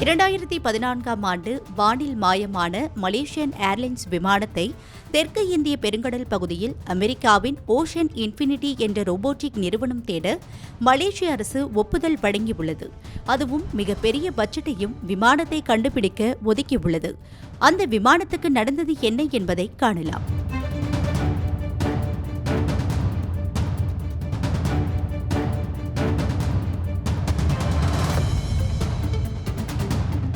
இரண்டாயிரத்தி பதினான்காம் ஆண்டு வானில் மாயமான மலேசியன் ஏர்லைன்ஸ் விமானத்தை தெற்கு இந்திய பெருங்கடல் பகுதியில் அமெரிக்காவின் ஓஷன் இன்ஃபினிட்டி என்ற ரோபோட்டிக் நிறுவனம் தேட மலேசிய அரசு ஒப்புதல் வழங்கியுள்ளது. அதுவும் மிகப்பெரிய பட்ஜெட்டையும் விமானத்தை கண்டுபிடிக்க ஒதுக்கியுள்ளது. அந்த விமானத்துக்கு நடந்தது என்ன என்பதை காணலாம்.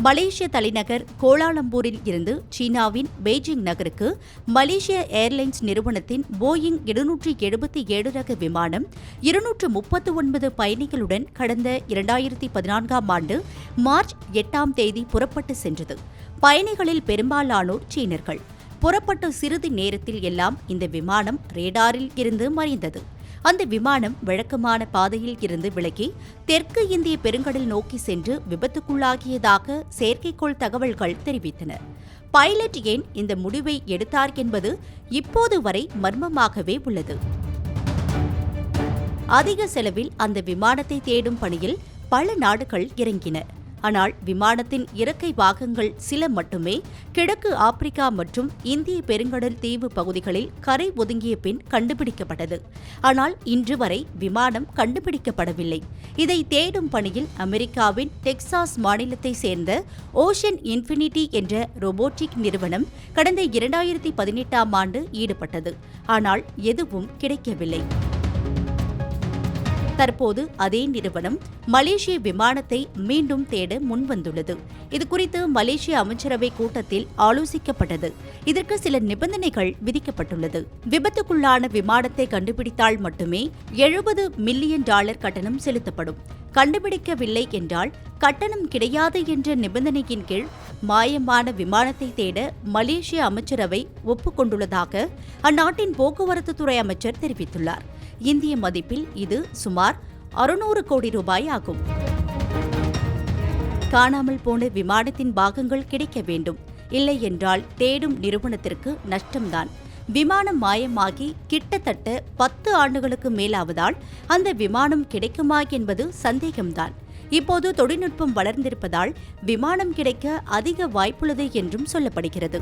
மலேசிய தலைநகர் கோலாலம்பூரில் இருந்து சீனாவின் பெய்ஜிங் நகருக்கு மலேசிய ஏர்லைன்ஸ் நிறுவனத்தின் போயிங் இருநூற்றி எழுபத்தி ஏழு ரக விமானம் இருநூற்று முப்பத்து ஒன்பது பயணிகளுடன் கடந்த இரண்டாயிரத்தி பதினான்காம் ஆண்டு மார்ச் எட்டாம் தேதி புறப்பட்டு சென்றது. பயணிகளில் பெரும்பாலானோர் சீனர்கள். புறப்பட்ட சிறிது நேரத்தில் எல்லாம் இந்த விமானம் ரேடாரில் இருந்து மறைந்தது. அந்த விமானம் வழக்கமான பாதையில் இருந்து விலகி தெற்கு இந்திய பெருங்கடல் நோக்கி சென்று விபத்துக்குள்ளாகியதாக செயற்கைக்கோள் தகவல்கள் தெரிவித்தன. பைலட் ஏன் இந்த முடிவை எடுத்தார் என்பது இப்போது வரை மர்மமாகவே உள்ளது. அதிக செலவில் அந்த விமானத்தை தேடும் பணியில் பல நாடுகள் இறங்கின. ஆனால் விமானத்தின் இறக்கை பாகங்கள் சில மட்டுமே கிழக்கு ஆப்பிரிக்கா மற்றும் இந்திய பெருங்கடல் தீவு பகுதிகளில் கரை ஒதுங்கிய பின் கண்டுபிடிக்கப்பட்டது. ஆனால் இன்று வரை விமானம் கண்டுபிடிக்கப்படவில்லை. இதை தேடும் பணியில் அமெரிக்காவின் டெக்சாஸ் மாநிலத்தை சேர்ந்த ஓஷன் இன்ஃபினிட்டி என்ற ரோபோட்டிக் நிறுவனம் கடந்த இரண்டாயிரத்தி பதினெட்டாம் ஆண்டு ஈடுபட்டது. ஆனால் எதுவும் கிடைக்கவில்லை. தற்போது அதே நிறுவனம் மலேசிய விமானத்தை மீண்டும் தேட முன்வந்துள்ளது. இதுகுறித்து மலேசிய அமைச்சரவை கூட்டத்தில் ஆலோசிக்கப்பட்டது. இதற்கு சில நிபந்தனைகள் விதிக்கப்பட்டுள்ளது. விபத்துக்குள்ளான விமானத்தை கண்டுபிடித்தால் மட்டுமே எழுபது மில்லியன் டாலர் கட்டணம் செலுத்தப்படும். கண்டுபிடிக்கவில்லை என்றால் கட்டணம் கிடையாது என்ற நிபந்தனையின் கீழ் மாயமான விமானத்தை தேட மலேசிய அமைச்சரவை ஒப்புக்கொண்டுள்ளதாக அந்நாட்டின் போக்குவரத்து துறை அமைச்சர் தெரிவித்துள்ளார். இந்திய மதிப்பில் இது சுமார் அறுநூறு கோடி ரூபாய் ஆகும். காணாமல் போன விமானத்தின் பாகங்கள் கிடைக்க வேண்டும். இல்லை என்றால் தேடும் நிறுவனத்திற்கு நஷ்டம்தான். விமானம் மாயமாகி கிட்டத்தட்ட பத்து ஆண்டுகளுக்கு மேலாவதால் அந்த விமானம் கிடைக்குமா என்பது சந்தேகம்தான். இப்போது தொழில்நுட்பம் வளர்ந்திருப்பதால் விமானம் கிடைக்க அதிக வாய்ப்புள்ளது என்றும் சொல்லப்படுகிறது.